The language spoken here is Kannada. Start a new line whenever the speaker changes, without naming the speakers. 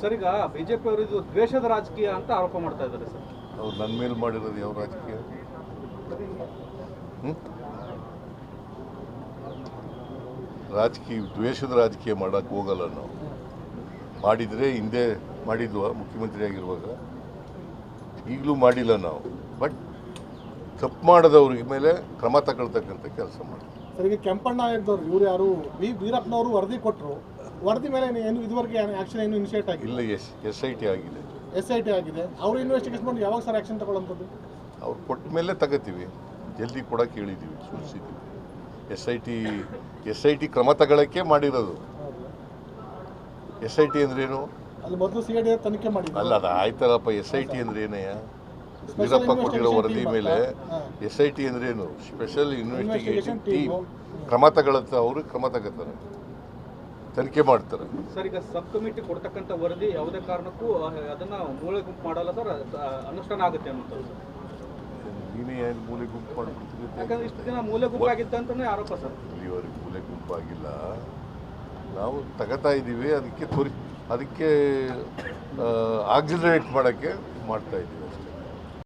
ಸರ್ ಈಗ ಬಿಜೆಪಿ ಅವರು ಇದು ದ್ವೇಷದ ರಾಜಕೀಯ ಅಂತ ಆರೋಪ ಮಾಡ್ತಾ ಇದ್ದಾರೆ ಸರ್.
ಅವ್ರು ನನ್ನ ಮೇಲೆ ಮಾಡಿರೋದು ಯಾವ ರಾಜಕೀಯ? ರಾಜಕೀಯ ದ್ವೇಷದ ರಾಜಕೀಯ ಮಾಡೋಕ್ಕೆ ಹೋಗಲ್ಲ ನಾವು. ಮಾಡಿದರೆ ಹಿಂದೆ ಮಾಡಿದ್ವ ಮುಖ್ಯಮಂತ್ರಿ ಆಗಿರುವಾಗ. ಈಗಲೂ ಮಾಡಿಲ್ಲ ನಾವು. ಬಟ್ ತಪ್ಪು ಮಾಡದವ್ರಿಗೆ ಮೇಲೆ ಕ್ರಮ ತಗೊಳ್ತಕ್ಕಂಥ ಕೆಲಸ ಮಾಡಿ
ಸರ್ ಈಗ ಕೆಂಪಣ್ಣ ಆಗಿದ್ದವ್ರು ಇವ್ರು ಯಾರು? ವಿ ವೀರಪ್ಪನವರು ವರದಿ ಕೊಟ್ಟರು ವರದಿ ಮೇಲೆ ಏನು ಇದುವರೆಗೆ ಆಕ್ಷನ್ ಏನು ಇನಿಷಿಯೇಟ್ ಆಗಿಲ್ಲ?
ಇಲ್ಲ ಎಸ್ ಎಸ್ ಐ ಟಿ ಆಗಿದೆ.
ಎಸ್ ಐ ಟಿ ಆಗಿದೆ. ಅವ್ರು ಇನ್ವೆಸ್ಟಿಗೇಷನ್ ಮಾಡಿ ಯಾವಾಗ ಸರ್ ಆಕ್ಷನ್ ತಗೊಳ್ಳೋಂಥದ್ದು?
ಅವ್ರು ಕೊಟ್ಟ ಮೇಲೆ ತಗೋತೀವಿ. ಜಲ್ದಿ ಕೊಡಕ್ಕೆ ಹೇಳಿದ್ದೀವಿ ಸೂಚಿಸಿದ್ದೀವಿ S I T S I T ಕ್ರಮ ತಗೊಳ್ಳೋಕ್ಕೆ ಮಾಡಿರೋದು. ಎಸ್ ಐ ಟಿ ಅಂದ್ರೇನು
ಅಲ್ಲಿ ಮೊದಲು ಸಿ ಐ ಡಿ ತನಿಖೆ ಮಾಡಿ
ಅಲ್ಲ ಅದು ಆಯ್ತಲ್ಲಪ್ಪ ಎಸ್ ಐ ಟಿ ಅಂದ್ರೆ ಏನಯ್ಯ ವೀರಪ್ಪ ಕೊಟ್ಟಿರೋ ವರದಿ ಮೇಲೆ. ಎಸ್ ಐ ಟಿ ಅಂದ್ರೇನು ಸ್ಪೆಷಲ್ ಇನ್ವೆಸ್ಟಿಗೇಷನ್ ಟೀಮ್ ಕ್ರಮ ತಗೊಳತ್ತ ಅವರು ಕ್ರಮ ತಗೋತಾರೆ ತನಿಖೆ ಮಾಡ್ತಾರೆ.
ಸರ್ ಈಗ ಸಬ್ ಕಮಿಟಿ ಕೊಡ್ತಕ್ಕಂಥ ವರದಿ ಯಾವುದೇ ಕಾರಣಕ್ಕೂ ಅದನ್ನ ಮೂಳೆ ಗುಂಪು ಮಾಡಲ್ಲ ಸರ್ ಅನುಷ್ಠಾನ ಆಗುತ್ತೆ ಅನ್ನೋದು
ನೀನೇ ಏನು ಮೂಲೆ ಗುಂಪು ಮಾಡ್ಬಿಡ್ತೀನಿ ಅಂತ
ಯಾಕಂದ್ರೆ ಇಷ್ಟು ದಿನ ಮೂಲೆ ಗುಂಪು ಆಗಿತ್ತು ಅಂತಾನೆ ಆರೋಪ ಸರ್.
ಇಲ್ಲಿವರೆಗೆ ಮೂಲೆ ಗುಂಪಾಗಿಲ್ಲ ನಾವು ತಗೋತಾ ಇದ್ದೀವಿ ಅದಕ್ಕೆ ತೋರಿ ಅದಕ್ಕೆ ಆಕ್ಸಿಲರೇಟ್ ಮಾಡೋಕ್ಕೆ ಮಾಡ್ತಾ ಇದ್ದೀವಿ ಅಷ್ಟೇ.